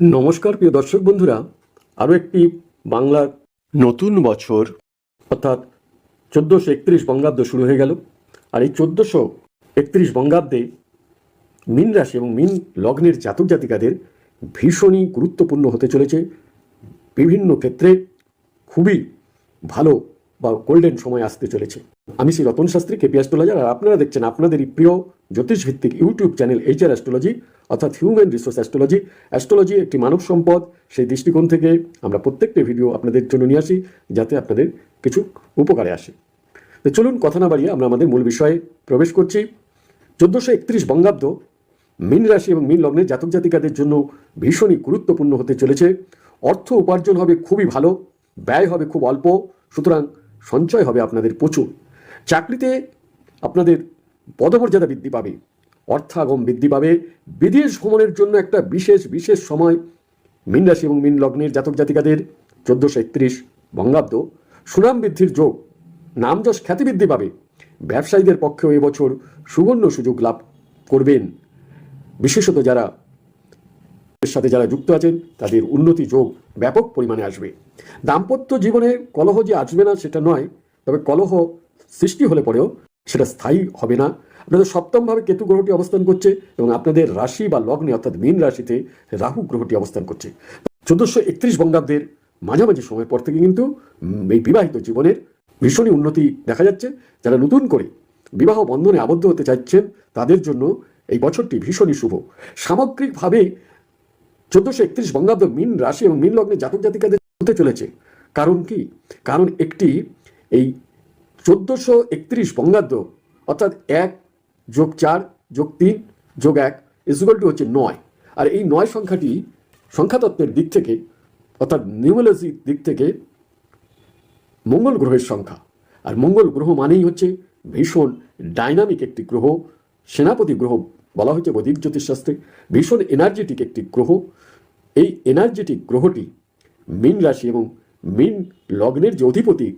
নমস্কার, প্রিয় দর্শক বন্ধুরা। আরও একটি বাংলার নতুন বছর, অর্থাৎ চোদ্দোশো একত্রিশ বঙ্গাব্দ শুরু হয়ে গেল। আর এই চোদ্দোশো একত্রিশ বঙ্গাব্দে মিন রাশি এবং মিন লগ্নের জাতক জাতিকাদের ভীষণই গুরুত্বপূর্ণ হতে চলেছে। বিভিন্ন ক্ষেত্রে খুবই ভালো বা গোল্ডেন সময় আসতে চলেছে। আমি শ্রী রতন শাস্ত্রী কেপি অ্যাস্ট্রোলজার আর আপনারা দেখছেন আপনাদেরই প্রিয় জ্যোতিষ ভিত্তিক ইউটিউব চ্যানেল এইচআর অ্যাস্ট্রোলজি অর্থাৎ হিউম্যান রিসোর্স অ্যাস্ট্রোলজি অ্যাস্ট্রোলজি একটি মানব সম্পদ, সেই দৃষ্টিকোণ থেকে আমরা প্রত্যেকটি ভিডিও আপনাদের জন্য নিয়ে আসি, যাতে আপনাদের কিছু উপকারে আসে। তো চলুন কথা না বাড়িয়ে আমরা আমাদের মূল বিষয়ে প্রবেশ করছি। চোদ্দোশো একত্রিশ বঙ্গাব্দ মীন রাশি এবং মীন লগ্নের জাতক জাতিকাদের জন্য ভীষণই গুরুত্বপূর্ণ হতে চলেছে। অর্থ উপার্জন হবে খুবই ভালো, ব্যয় হবে খুব অল্প, সুতরাং সঞ্চয় হবে আপনাদের প্রচুর। চাকরিতে আপনাদের পদমর্যাদা বৃদ্ধি পাবে, অর্থাগম বৃদ্ধি পাবে। বিদেশ ভ্রমণের জন্য একটা বিশেষ বিশেষ সময়। মীন রাশি এবং মীন লগ্নের জাতক জাতিকাদের চোদ্দোশো একত্রিশ বঙ্গাব্দ। সুনাম বৃদ্ধির যোগ, নামযশ খ্যাতি বৃদ্ধি পাবে। ব্যবসায়ীদের পক্ষেও এবছর সুবর্ণ সুযোগ লাভ করবেন। বিশেষত যারা সাথে যারা যুক্ত আছেন, তাদের উন্নতি যোগ ব্যাপক পরিমাণে আসবে। দাম্পত্য জীবনে কলহ যে আসবে না, সেটা নয়। তবে কলহ সৃষ্টি হলে পরেও সেটা স্থায়ী হবে না। আপনাদের সপ্তমভাবে কেতু গ্রহটি অবস্থান করছে এবং আপনাদের রাশি বা লগ্নে, অর্থাৎ মীন রাশিতে রাহু গ্রহটি অবস্থান করছে। চোদ্দোশো একত্রিশ বঙ্গাব্দের মাঝামাঝি সময়ের পর থেকে কিন্তু এই বিবাহিত জীবনের ভীষণই উন্নতি দেখা যাচ্ছে। যারা নতুন করে বিবাহ বন্ধনে আবদ্ধ হতে চাইছেন, তাদের জন্য এই বছরটি ভীষণই শুভ। সামগ্রিকভাবে চোদ্দোশো একত্রিশ বঙ্গাব্দ মিন রাশি এবং মিন লগ্নে জাতক জাতিকাদের হতে চলেছে। কারণ কি? কারণ একটি এই চোদ্দোশো একত্রিশ বঙ্গাব্দ, অর্থাৎ এক যোগ চার যোগ তিন যোগ এক টু হচ্ছে নয়। আর এই নয় সংখ্যাটি সংখ্যাতত্ত্বের দিক থেকে, অর্থাৎ নিউমোলজির দিক থেকে মঙ্গল গ্রহের সংখ্যা। আর মঙ্গল গ্রহ মানেই হচ্ছে ভীষণ ডাইনামিক একটি গ্রহ, সেনাপতি গ্রহ বলা হয়েছে বৈদিক জ্যোতিষশাস্ত্রে। ভীষণ এনার্জেটিক একটি গ্রহ। এই এনার্জেটিক গ্রহটি মীন রাশি এবং মীন লগ্নের যে অধিপতি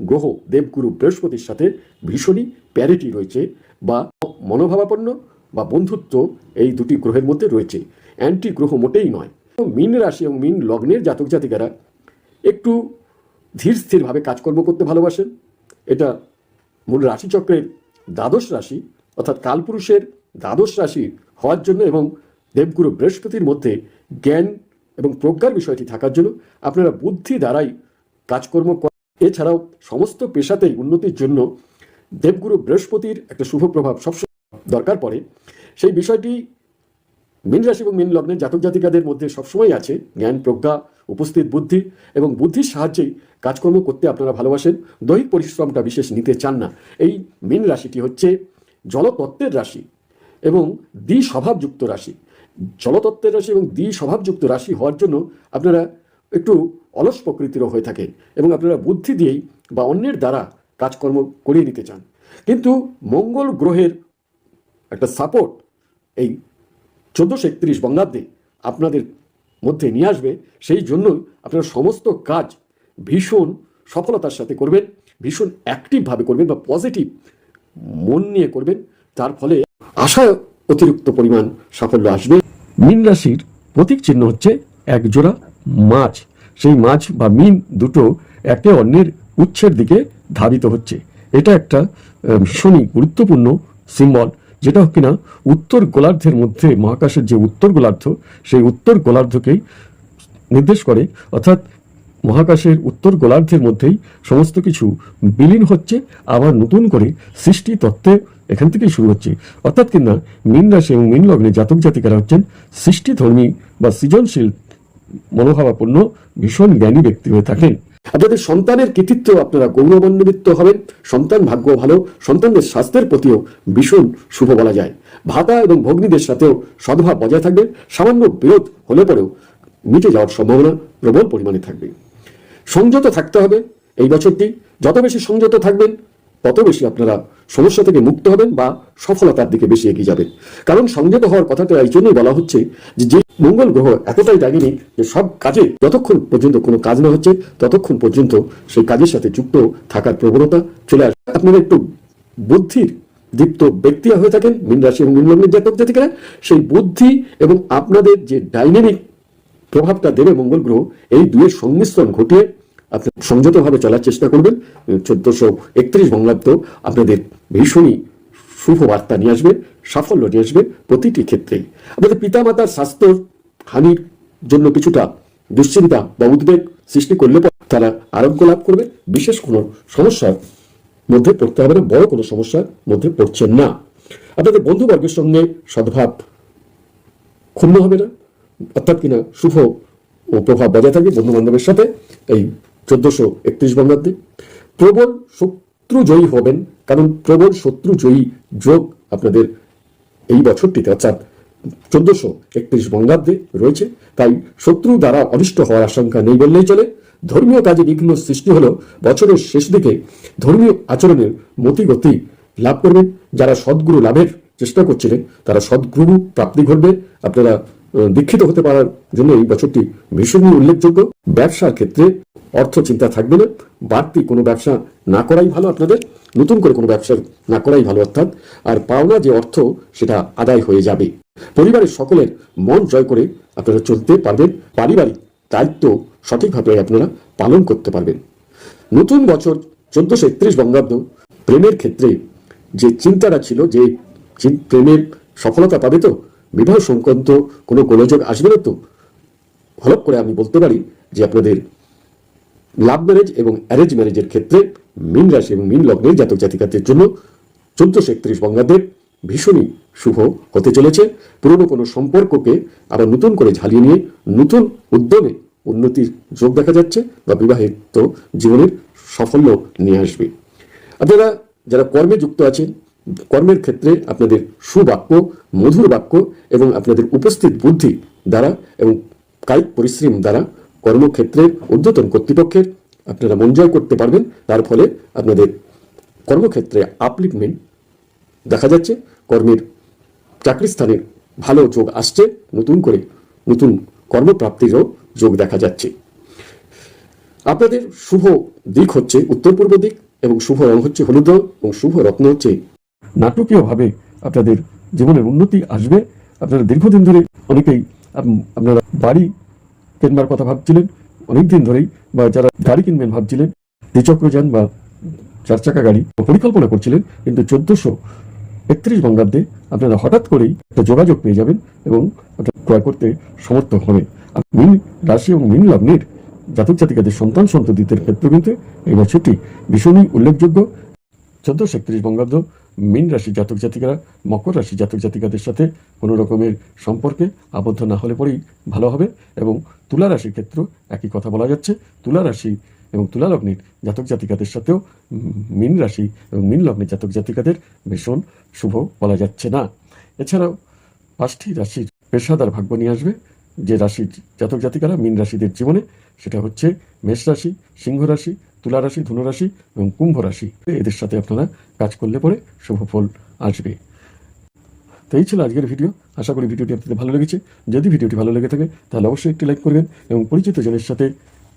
গ্রহ দেবগুরু বৃহস্পতির সাথে ভীষণই প্যারিটি রয়েছে বা মনোভাবাপন্ন বা বন্ধুত্ব এই দুটি গ্রহের মধ্যে রয়েছে। অ্যান্টি গ্রহ মোটেই নয়। মিন রাশি এবং মিন লগ্নের জাতক জাতিকারা একটু ধীর স্থিরভাবে কাজকর্ম করতে ভালোবাসেন। এটা মূল রাশিচক্রের দ্বাদশ রাশি অর্থাৎ কালপুরুষের দ্বাদশ রাশি হওয়ার জন্য এবং দেবগুরু বৃহস্পতির মধ্যে জ্ঞান এবং প্রজ্ঞার বিষয়টি থাকার জন্য আপনারা বুদ্ধি দ্বারাই কাজকর্ম এছাড়াও সমস্ত পেশাতেই উন্নতির জন্য দেবগুরু বৃহস্পতির একটা শুভ প্রভাব সবসময় দরকার পড়ে। সেই বিষয়টি মীন রাশি এবং মীন লগ্নের জাতক জাতিকাদের মধ্যে সবসময় আছে। জ্ঞান, প্রজ্ঞা, উপস্থিত বুদ্ধি এবং বুদ্ধির সাহায্যেই কাজকর্ম করতে আপনারা ভালোবাসেন। দৈহিক পরিশ্রমটা বিশেষ নিতে চান না। এই মীন রাশিটি হচ্ছে জলতত্ত্বের রাশি এবং দ্বি স্বভাবযুক্ত রাশি। জলতত্ত্বের রাশি এবং দ্বি স্বভাবযুক্ত রাশি হওয়ার জন্য আপনারা একটু অলস প্রকৃতিরও হয়ে থাকেন এবং আপনারা বুদ্ধি দিয়েই বা অন্যের দ্বারা কাজকর্ম করিয়ে নিতে চান। কিন্তু মঙ্গল গ্রহের একটা সাপোর্ট এই চোদ্দোশো একত্রিশ বঙ্গাব্দে আপনাদের মধ্যে নিয়ে আসবে। সেই জন্যই আপনারা সমস্ত কাজ ভীষণ সফলতার সাথে করবেন, ভীষণ অ্যাক্টিভভাবে করবেন বা পজিটিভ মন নিয়ে করবেন। তার ফলে আশা অতিরিক্ত পরিমাণ সাফল্য আসবে। মীন রাশির প্রতীক চিহ্ন হচ্ছে এক জোড়া মাছ, সেই মাছ বা মিন দুটো একে অন্যের উচ্ছের দিকে ধাবিত হচ্ছে। এটা একটা ভীষণই গুরুত্বপূর্ণ সিম্বল যেটা কিনা উত্তর গোলার্ধের মধ্যে, মহাকাশের যে উত্তর গোলার্ধ, সেই উত্তর গোলার্ধকেই নির্দেশ করে। অর্থাৎ মহাকাশের উত্তর গোলার্ধের মধ্যেই সমস্ত কিছু বিলীন হচ্ছে, আবার নতুন করে সৃষ্টি তত্ত্বে এখান থেকেই শুরু হচ্ছে। অর্থাৎ কিনা মীন রাশি এবং মীন লগ্নে জাতক জাতিকারা হচ্ছেন সৃষ্টিধর্মী বা সৃজনশীল মনোভাবাপন্ন, ভীষণ জ্ঞানী ব্যক্তি হয়ে থাকেন। আপনাদের সন্তানের কৃতিত্ব আপনারা গৌরবান্বিত হবেন, সন্তান ভাগ্য ভালো, সন্তানদের স্বাস্থ্যের প্রতিও ভীষণ শুভ বলা যায়। ভাতা এবং ভগ্নীদের সাথেও সদ্ভাব বজায় থাকবে, সামান্য বিরোধ হলে পরেও মিটে যাওয়ার সম্ভাবনা প্রবল পরিমাণে থাকবে। সংযত থাকতে হবে এই বছরটি। যত বেশি সংযত থাকবেন, তত বেশি আপনারা সমস্যা থেকে মুক্ত হবেন বা সফলতার দিকে বেশি এগিয়ে যাবেন। কারণ সংযত হওয়ার কথাটা এই জন্যই বলা হচ্ছে যে মঙ্গল গ্রহ এতটাই ডাইনামিক যে সব কাজে যতক্ষণ পর্যন্ত কোনো কাজ না হচ্ছে, ততক্ষণ পর্যন্ত সেই কাজের সাথে যুক্ত থাকার প্রবণতা চলে আসে। আপনারা একটু বুদ্ধির দীপ্ত ব্যক্তি হয়ে থাকেন, মীন রাশি এবং মীন লগ্নের জাতক জাতিকারা। সেই বুদ্ধি এবং আপনাদের যে ডাইনামিক প্রভাবটা দেবে মঙ্গল গ্রহ, এই দুয়ের সংমিশ্রণ ঘটিয়ে আপনি সংযতভাবে চলার চেষ্টা করবেন। চোদ্দশো একত্রিশ বঙ্গাব্দ আপনাদের ভীষণই শুভ বার্তা নিয়ে আসবে, সাফল্য নিয়ে আসবে প্রতিটি ক্ষেত্রেই। আপনাদের পিতামাতার স্বাস্থ্য হানির জন্য কিছুটা দুশ্চিন্তা বা উদ্বেগ সৃষ্টি করলে তারা আরোগ্য লাভ করবে। বিশেষ কোনো সমস্যার মধ্যে পড়তে হবে না, বড় কোনো সমস্যার মধ্যে পড়ছেন না। আপনাদের বন্ধুবর্গের সঙ্গে সদ্ভাব ক্ষুণ্ণ হবে না, অর্থাৎ কিনা শুভ ও প্রভাব বজায় থাকবে বন্ধু বান্ধবের সাথে। এই চোদ্দশো একত্রিশ বঙ্গাব্দে প্রবল শত্রু জয়ী হবেন, কারণ প্রবল শত্রু জয়ী যোগ আপনাদের এই বছরটিতে, অর্থাৎ চোদ্দশো একত্রিশ বঙ্গাব্দে রয়েছে। তাই শত্রু দ্বারা অনিষ্ট হওয়ার আশঙ্কা নেই বললেই চলে। ধর্মীয় কাজে বিঘ্ন সৃষ্টি হলো বছরের শেষ দিকে ধর্মীয় আচরণের মতিগতি লাভ করবেন যারা সদ্গুরু লাভের চেষ্টা করছিলেন, তারা সদ্গুরু প্রাপ্তি ঘটবে। আপনারা দীক্ষিত হতে পারার জন্য এই বছরটি ভীষণই উল্লেখযোগ্য। ব্যবসার ক্ষেত্রে অর্থ চিন্তা থাকবে না। বাড়তি কোনো ব্যবসা না করাই ভালো আপনাদের। নতুন করে কোনো ব্যবসা না করাই ভালো, অর্থাৎ আর পাওনা যে অর্থ, সেটা আদায় হয়ে যাবে। পরিবারের সকলের মন জয় করে আপনারা চলতে পারবেন। পারিবারিক দায়িত্ব সঠিকভাবে আপনারা পালন করতে পারবেন। নতুন বছর চোদ্দশো একত্রিশ বঙ্গাব্দ, প্রেমের ক্ষেত্রে যে চিন্তাটা ছিল, যে প্রেমের সফলতা পাবে তো বিবাহ সংক্রান্ত কোনো গোলযোগ আসবে না তো? হলপ করে আমি বলতে পারি যে আপনাদের লাভ ম্যারেজ এবং অ্যারেঞ্জ ম্যারেজের ক্ষেত্রে মীন রাশি এবং মিন লগ্নের জাতক জাতিকাদের জন্য চোদ্দশো একত্রিশ বঙ্গাব্দের ভীষণই শুভ হতে চলেছে। পুরনো কোনো সম্পর্ককে আবার নতুন করে ঝালিয়ে নিয়ে নতুন উদ্যমে উন্নতির যোগ দেখা যাচ্ছে বা বিবাহিত জীবনের সাফল্য নিয়ে আসবে। আপনারা যারা কর্মে যুক্ত আছেন কর্মের ক্ষেত্রে আপনাদের সুবাক্য, মধুর বাক্য এবং আপনাদের উপস্থিত বুদ্ধি দ্বারা এবং কায়িক পরিশ্রম দ্বারা কর্মক্ষেত্রের ঊর্ধ্বতন কর্তৃপক্ষের আপনারা মন জয় করতে পারবেন। তার ফলে আপনাদের কর্মক্ষেত্রে আপলিফমেন্ট দেখা যাচ্ছে। কর্মের চাকরি স্থানের ভালো যোগ আসছে। নতুন করে নতুন কর্মপ্রাপ্তিরও যোগ দেখা যাচ্ছে। আপনাদের শুভ দিক হচ্ছে উত্তর পূর্ব দিক এবং শুভ রং হচ্ছে হলুদ রং এবং শুভ রত্ন হচ্ছে নাটকীয়ভাবে আপনাদের জীবনের উন্নতি আসবে। আপনারা দীর্ঘদিন ধরে অনেকেই আপনারা বাড়ি কেনবার কথা ভাবছিলেন। অনেকদিন ধরেই বা যারা গাড়ি কিনবেন ভাবছিলেন দ্বিচক্রযান বা চার চাকা গাড়ি পরিকল্পনা করছিলেন, কিন্তু চোদ্দশো একত্রিশ বঙ্গাব্দে আপনারা হঠাৎ করেই একটা যোগাযোগ পেয়ে যাবেন এবং ক্রয় করতে সমর্থ হবে মিন রাশি এবং মিন লগ্নের জাতক জাতিকাদের সন্তান সন্ততিদের ক্ষেত্রে কিন্তু এই বছরটি ভীষণই উল্লেখযোগ্য। চোদ্দশো একত্রিশ বঙ্গাব্দ, মীন রাশি জাতক জাতিকারা, মকর রাশি জাতক জাতিকাদের সাথে কোনো রকমের সম্পর্কে আবদ্ধ না হলে পরেই ভালো হবে এবং তুলা রাশির ক্ষেত্রেও একই কথা বলা যাচ্ছে। তুলা রাশি এবং তুলা লগ্নের জাতক জাতিকাদের সাথেও মীন রাশি এবং মীন লগ্নের জাতক জাতিকাদের ভীষণ শুভ বলা যাচ্ছে না। এছাড়াও পাঁচটি রাশির পেশাদার ভাগ্য নিয়ে আসবে। যে রাশির জাতক জাতিকারা মীন রাশিদের জীবনে, সেটা হচ্ছে মেষ রাশি, সিংহ রাশি তুলা রাশি, ধনু রাশি এবং কুম্ভ রাশি। এদের সাথে আপনারা কাজ করলে পরে শুভ ফল আসবে। তো এই ছিল আজকের ভিডিও। আশা করি ভিডিওটি আপনাদের ভালো লেগেছে। যদি ভিডিওটি ভালো লেগে থাকে, তাহলে অবশ্যই একটি লাইক করবেন এবং পরিচিত জনের সাথে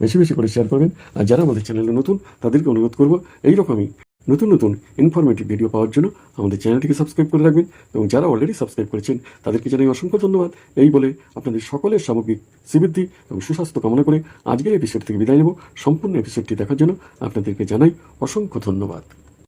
বেশি বেশি করে শেয়ার করবেন। আর যারা আমাদের চ্যানেলে নতুন, তাদেরকে অনুরোধ করব এই রকমই নতুন নতুন ইনফরমেটিভ ভিডিও পাওয়ার জন্য আমাদের চ্যানেলটিকে সাবস্ক্রাইব করে রাখবেন এবং যারা অলরেডি সাবস্ক্রাইব করেছেন, তাদেরকে জানাই অসংখ্য ধন্যবাদ। এই বলে আপনাদের সকলের সামগ্রিক শ্রীবৃদ্ধি এবং সুস্বাস্থ্য কামনা করে আজকের এপিসোড থেকে বিদায় নেব। সম্পূর্ণ এপিসোডটি দেখার জন্য আপনাদেরকে জানাই অসংখ্য ধন্যবাদ।